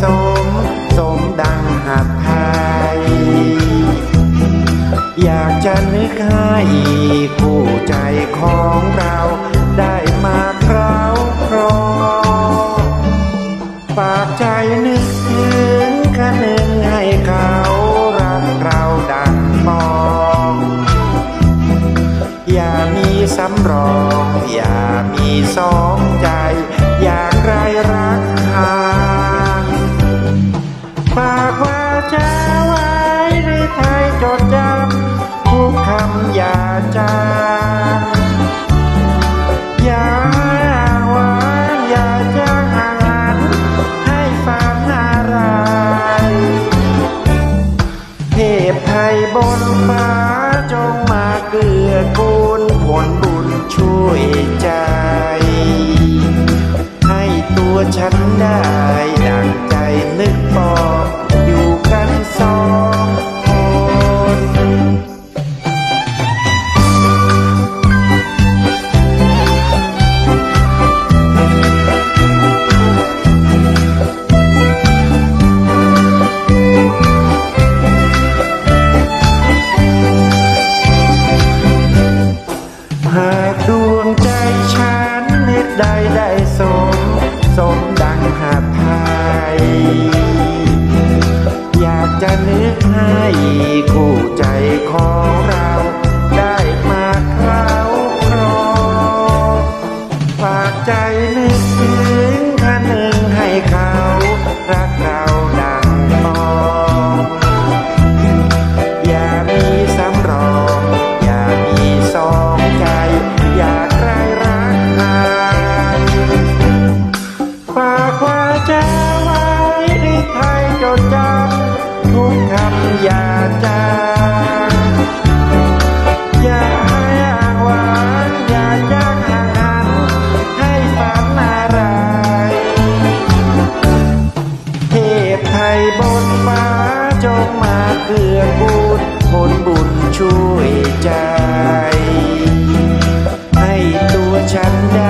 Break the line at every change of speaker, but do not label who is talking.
สม สมดังหัดไทย อยากจะนึกให้ผู้ใจของเราได้มาคราวครอฝากใจนึกถึงคันหนึ่งให้เขารักเราดังมอง อย่ามีสำรอง อย่ามีสองใจ ใหรือไทยจดจำทุกคำอย่าจางอย่าหวานอย่าจางห่าหันให้ฝันอะไรเทพไทยบนฟ้าจงมาเกื้อกูลผลบุญช่วยใจ หากดวงใจฉันนึกได้ได้สม สมดังหาดไทยอยากจะนึกให้ค อยากจะอยากให้อาวานอยากยากห่างหันให้ฝันอะไรเทพไทยบนฟ้าจงมาเกื้อกูลผลบุญช่วยใจ ให้ตัวฉันได้